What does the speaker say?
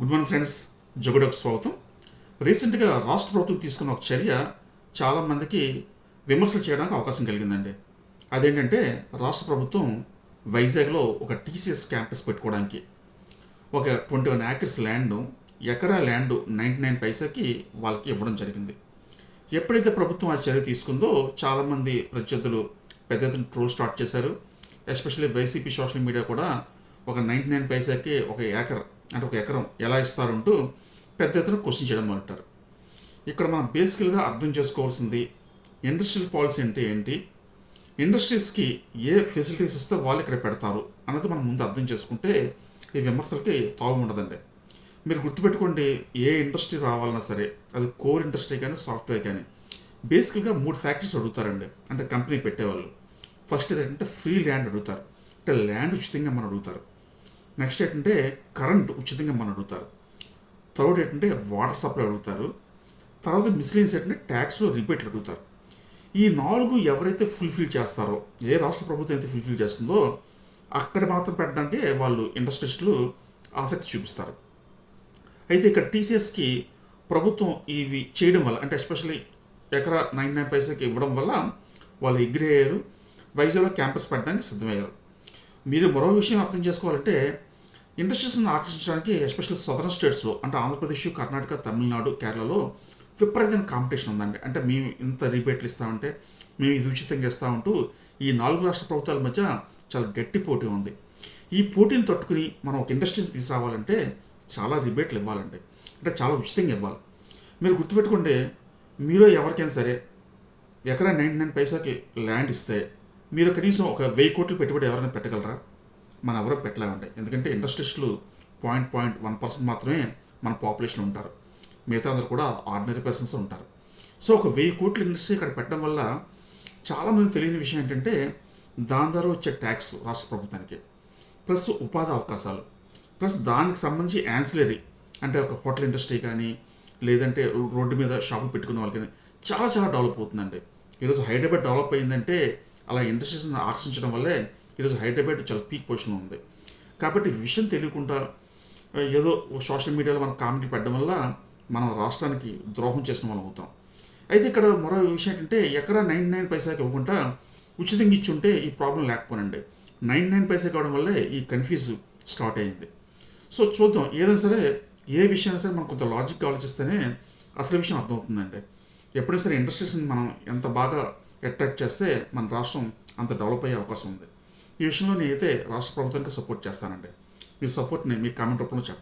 Good morning friends జగుడకు స్వాగతం. రీసెంట్గా రాష్ట్ర ప్రభుత్వం తీసుకున్న ఒక చర్య చాలామందికి విమర్శలు చేయడానికి అవకాశం కలిగిందండి. అదేంటంటే రాష్ట్ర ప్రభుత్వం వైజాగ్లో ఒక టీసీఎస్ క్యాంపస్ పెట్టుకోవడానికి ఒక ట్వంటీ వన్ యాకర్స్ ల్యాండ్ ఎకరా ల్యాండ్ నైంటీ నైన్ పైసాకి వాళ్ళకి ఇవ్వడం జరిగింది. ఎప్పుడైతే ప్రభుత్వం ఆ చర్య తీసుకుందో చాలామంది ప్రత్యర్థులు పెద్ద ఎత్తున ట్రోల్ స్టార్ట్ చేశారు. ఎస్పెషల్లీ వైసీపీ సోషల్ మీడియా కూడా ఒక నైంటీ నైన్ పైసాకి ఒక ఏకర్ అంటే ఒక ఎకరం ఎలా ఇస్తారంటూ పెద్ద ఎత్తున క్వశ్చన్ చేయడం మొదలెట్టారు ఇక్కడ మనం బేసికల్గా అర్థం చేసుకోవాల్సింది ఇండస్ట్రియల్ పాలసీ అంటే ఏంటి? ఇండస్ట్రీస్కి ఏ ఫెసిలిటీస్ ఇస్తే వాళ్ళు ఇక్కడ పెడతారు అన్నది మనం ముందు అర్థం చేసుకుంటే ఈ విమర్శలకి తావు ఉండదండి. మీరు గుర్తుపెట్టుకోండి ఏ ఇండస్ట్రీ రావాలన్నా సరే అది కోర్ ఇండస్ట్రీ కానీ సాఫ్ట్వేర్ కానీ బేసికల్గా మూడు ఫ్యాక్టరీస్ అడుగుతారండి. అంటే కంపెనీ పెట్టేవాళ్ళు. ఫస్ట్ ఏంటంటే ఫ్రీ ల్యాండ్ అడుగుతారు. అంటే ల్యాండ్ ఉచితంగా మనం అడుగుతారు. నెక్స్ట్ ఏంటంటే కరెంట్ ఉచితంగా మనం అడుగుతారు. థర్డ్ ఏంటంటే వాటర్ సప్లై అడుగుతారు. తర్వాత మిస్లీన్స్ ఏంటంటే ట్యాక్స్లో రిపేట్ అడుగుతారు. ఈ నాలుగు ఎవరైతే ఫుల్ఫిల్ చేస్తారో ఏ రాష్ట్ర ప్రభుత్వం అయితే ఫుల్ఫిల్ చేస్తుందో అక్కడ మాత్రం పెట్టడానికి వాళ్ళు ఇండస్ట్రీస్టులు ఆసక్తి చూపిస్తారు. అయితే ఇక్కడ టీసీఎస్కి ప్రభుత్వం ఇవి చేయడం వల్ల అంటే ఎస్పెషల్లీ ఎకరా నైన్ నైన్ పైసాకి ఇవ్వడం వల్ల వాళ్ళు ఎగ్రీ అయ్యారు. వైజాగ్లో క్యాంపస్ పెట్టడానికి సిద్ధమయ్యారు. మీరు మరో విషయం అర్థం చేసుకోవాలంటే ఇండస్ట్రీస్ని ఆకర్షించడానికి ఎస్పెషల్లీ సదరన్ స్టేట్స్లో అంటే ఆంధ్రప్రదేశ్ కర్ణాటక తమిళనాడు కేరళలో విపరీతమైన కాంపిటీషన్ ఉందండి. అంటే మేము ఇంత రిబేట్లు ఇస్తామంటే మేము ఇది ఉచితంగా ఇస్తామంటూ ఈ నాలుగు రాష్ట్ర ప్రభుత్వాల మధ్య చాలా గట్టి పోటీ ఉంది. ఈ పోటీని తట్టుకుని మనం ఒక ఇండస్ట్రీని తీసుకురావాలంటే చాలా రిబేట్లు ఇవ్వాలండి. అంటే చాలా ఉచితంగా ఇవ్వాలి. మీరు గుర్తుపెట్టుకుంటే మీరు ఎవరికైనా సరే ఎకరా నైంటీ నైన్ పైసాకి ల్యాండ్ ఇస్తే మీరు కనీసం ఒక వెయ్యి కోట్లు పెట్టుబడి ఎవరైనా పెట్టగలరా? మన ఎవరో పెట్టలేమండి ఎందుకంటే ఇండస్ట్రీస్లు పాయింట్ పాయింట్ వన్ పర్సెంట్ మాత్రమే మన పాపులేషన్ ఉంటారు. మిగతా అందరూ కూడా ఆర్డినరీ పర్సన్స్ ఉంటారు. సో ఒక వెయ్యి కోట్ల ఇండస్ట్రీ ఇక్కడ పెట్టడం వల్ల చాలామంది తెలియని విషయం ఏంటంటే దాని ద్వారా వచ్చే ట్యాక్స్ రాష్ట్ర ప్రభుత్వానికి ప్లస్ ఉపాధి అవకాశాలు ప్లస్ దానికి సంబంధించి యాన్సిలరీ అంటే ఒక హోటల్ ఇండస్ట్రీ కానీ లేదంటే రోడ్డు మీద షాపులు పెట్టుకునే వాళ్ళకి కానీ చాలా చాలా డెవలప్ అవుతుందండి. ఈరోజు హైదరాబాద్ డెవలప్ అయిందంటే అలా ఇండస్ట్రీస్ని ఆకర్షించడం వల్లే ఈరోజు హైదరాబాద్ చాలా పీక్ పొజిషన్ ఉంది. కాబట్టి విషయం తెలియకుండా ఏదో సోషల్ మీడియాలో మనం కామెంట్లు పెట్టడం వల్ల మనం రాష్ట్రానికి ద్రోహం చేసిన వాళ్ళం అవుతాం. అయితే ఇక్కడ మరో విషయం ఏంటంటే ఎక్కడ నైన్ నైన్ పైసాకి ఇవ్వకుండా ఉచితంగా ఇచ్చి ఉంటే ఈ ప్రాబ్లం లేకపోనండి. నైన్ నైన్ పైసా కావడం వల్లే ఈ కన్ఫ్యూజ్ స్టార్ట్ అయింది. సో చూద్దాం ఏదైనా సరే ఏ విషయాన్ని సరే మనం కొంత లాజిక్ ఆలోచిస్తేనే అసలు విషయం అర్థమవుతుందండి. ఎప్పుడైనా సరే ఇండస్ట్రీస్ని మనం ఎంత బాగా అట్రాక్ట్ చేస్తే మన రాష్ట్రం అంత డెవలప్ అయ్యే అవకాశం ఉంది. ఈ విషయంలో నేనైతే రాష్ట్ర ప్రభుత్వానికి సపోర్ట్ చేస్తానండి. మీ సపోర్ట్ని మీ కామెంట్ రూపంలో చెప్పండి.